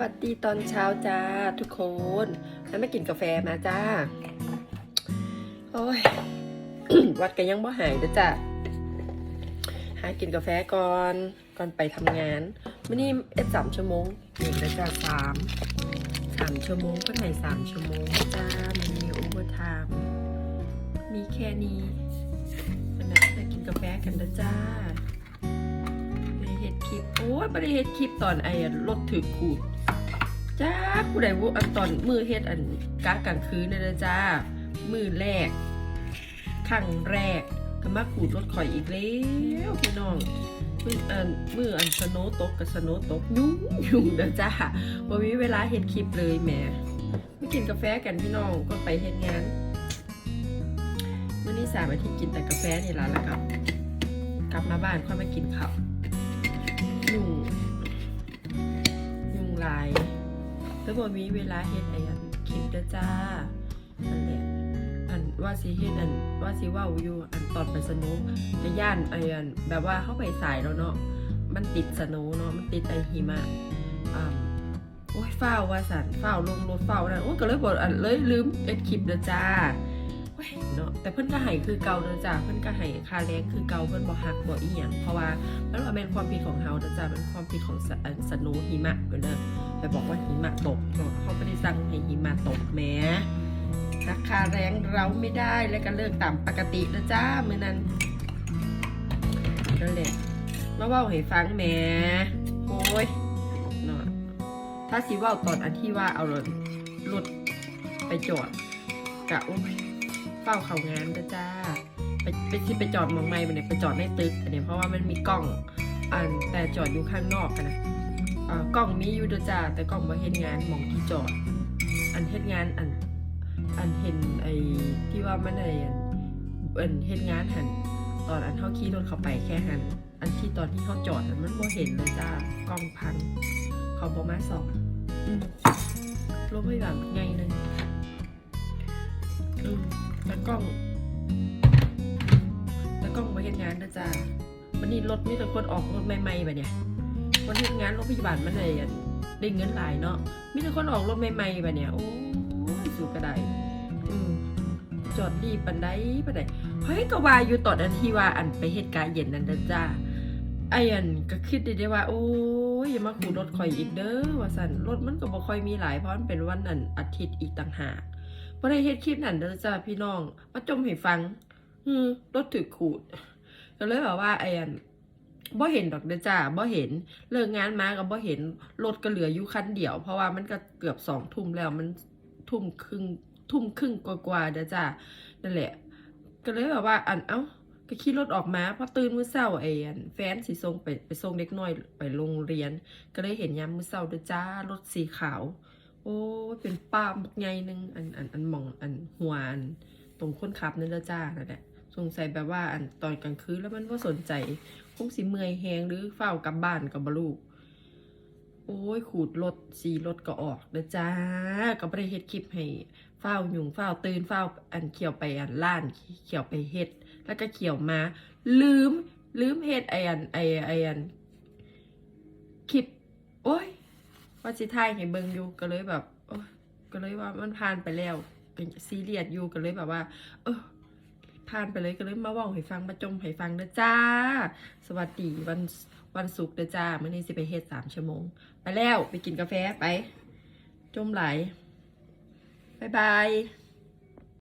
วัสดีตอนเช้าจ้าทุกคนแล้วไม่กินกาแฟมาจ้า โอ้ย วัดกันยังบ่หายเด้อจ้าหากินกาแฟก่อนก่อนไปทำงานมื่อนี้เอ็ดสามชั่วโมงเด็กแล้วจ้าสามสามชั่วโมงก็ไหนสามชั่วโมงจ้ามันมีโอเวอร์ไทม์มีแค่นี้วันนั้นจะกินกาแฟกันเด้อจ้าบริเฮ็ดคลิปโอ้ยบริเฮ็ดคลิปตอนไอ้รถถือขูด จ้าผู้ใดวุอันตอนมือเฮ็ดอันกะกลางคืนนี่นะจ้า มือแรกครั้งแรกก็มาขูดรถข่อยอีกแล้วพี่น้องมืออันมืออันสโนว์ตกกับสโนว์ตกยุ่งยุ่งเด้อจ้าบ่มีเวลาเฮ็ดคลิปเลยแหมไม่กินกาแฟกันพี่น้องก็ไปเฮ็ดงานเมื้อนี้สามอาทิตย์กินแต่กาแฟนี่ละแล้วก็กลับมาบ้านค่อยมากินข้าวยุ่งยุ่งลาย แล้วบ่มีเวลาเฮ็ดไอ้อันคลิปเด้อจ้าอันแหละอันว่าสิเฮ็ดอันว่าสิเว้าอยู่อันตอนไปสนุกจะย่านไอ้อันแบบว่าเข้าไปสายแล้วเนาะมันติดสนุกเนาะมันติดไอหิมะอ่าโอ้ยเฝ้าว่าสันฟ้าลงรถเฝ้านั่นโอ้ก็เลยบ่อันเลยลืมเอ็ดคลิปเด้อจ้า เนาะแต่เพิ่นก็ให้คือเก่าเด้อจ้าเพิ่นก็ให้ค่าแรงคือเก่าเพิ่นบ่ฮักบ่อีหยังเพราะว่ามันว่าเป็นความผิดของเฮาแต่จะเป็นความผิดของสันสโนว์หิมะก็เด้อไปบอกว่าหิมะตกเนาะเขาไม่ได้สั่งให้หิมะตกแหม้ราคาแรงเราไม่ได้แล้วก็เลิกต่ำปกติแล้วจ้ามื้อนั้นนั่นแหละมาเว่าให้ฟังแหมโอ้ยเนาะถ้าสิเว่าตอนอันที่ว่าเอารถรถไปจอดกะโอ้ย เฝ้าเขางานเด้อจ้า ไปไปที่ไปจอดมองไม่ไปเนี่ยไปจอดในตึกอันนี้เพราะว่ามันมีกล้องอันแต่จอดอยู่ข้างนอกนะอ่ากล้องมีอยู่เด้อจ้าแต่กล้องมาเห็นงานมองที่จอด อันเฮ็ดงานอันอันเห็นไอ้ที่ว่ามันไอ้อันอันเฮ็ดงานหันตอนอันเขาขี่รถเข้าไปแค่หันอันที่ตอนที่เขาจอดนั้นมันบ่เห็นเลยจ้ากล้องพังเขาบ่มาสอบอืมรถไม่แบบไงเลยอืม แล้วกล้องแล้วก็มาเฮ็ดงานนะจ๊ะวันนี้รถมีแต่คนออกรถใหม่ๆแบบเนี้ยวันเฮ็ดงานโรงพยาบาลมันเลยอะได้เงินหลายเนาะมีแต่คนออกรถใหม่ๆแบบเนี้ยโอ้ยสูกระไดจอดดีปันไดปันไดเฮ้ยก็ว่าอยู่ตอนอันที่ว่าอันไปเหตุการณ์เย็นนั่นนะจ้าไอ้อันก็คิดได้ได้ว่า โอ้ยอย่ามาขูดรถขอยอีกเด้อว่าสันรถมันก็บ่ค่อยมีหลายเพราะมันเป็นวันนั้นอาทิตย์อีกต่างหาก บ่ได้เฮ็ดคลิปนั่นเด้อจ้าพี่น้อง มาจมให้ฟัง อืมรถถือขูด ก็เลยแบบว่าไอ้อันบ่เห็นดอกเด้อจ้าบ่เห็น เลิกงานมาก็บ่เห็น รถก็เหลืออยู่คันเดียว เพราะว่ามันก็เกือบสองทุ่มแล้ว มันทุ่มครึ่งทุ่มครึ่งกว่าๆเด้อจ้านั่นแหละ ก็เลยแบบว่าอันเอ้าก็ขี่รถออกมาพอตื่นมื้อเช้าไอ้อันแฟนสิส่งไปไปส่งเด็กน้อยไปโรงเรียน ก็เลยเห็นยามมื้อเช้าเด้อจ้ารถสีขาว โอ้เป็นป้าบักใหญ่หนึงอันอันอันมองอันหัวอันตรงคนขับนั่นเด้อจ้านั่นแหละสงสัยแบบว่าอันตอนกลางคืนแล้วมันว่าสนใจคงสิเมื่อยแหงหรือเฝ้ากลับบ้านกับบลูก โอ้ยขูดรถสีรถก็ออกเด้อจ้าก็บ่ได้เฮ็ดคลิปให้เฝ้าหยุงเฝ้าตื่นเฝ้าอันเขี่ยวไปอันล้านเขี่ยวไปเฮ็ด แล้วก็เขี่ยวมา ลืมลืมเฮ็ดไออันไอไออันคลิป โอ้ย ว่าสิท่ายให้เบิ่งอยู่ก็เลยแบบก็เลยว่ามันผ่านไปแล้วเป็นซีเรียสอยู่ก็เลยแบบว่า เออผ่านไปเลยก็เลยมาว่าให้ฟังมาจมให้ฟังเด้อจ้า สวัสดีวันวันศุกร์เด้อจ้ามื้อนี้สิไปเฮ็ดสามชั่วโมง ไปแล้วไปกินกาแฟไป จมไหลบายบาย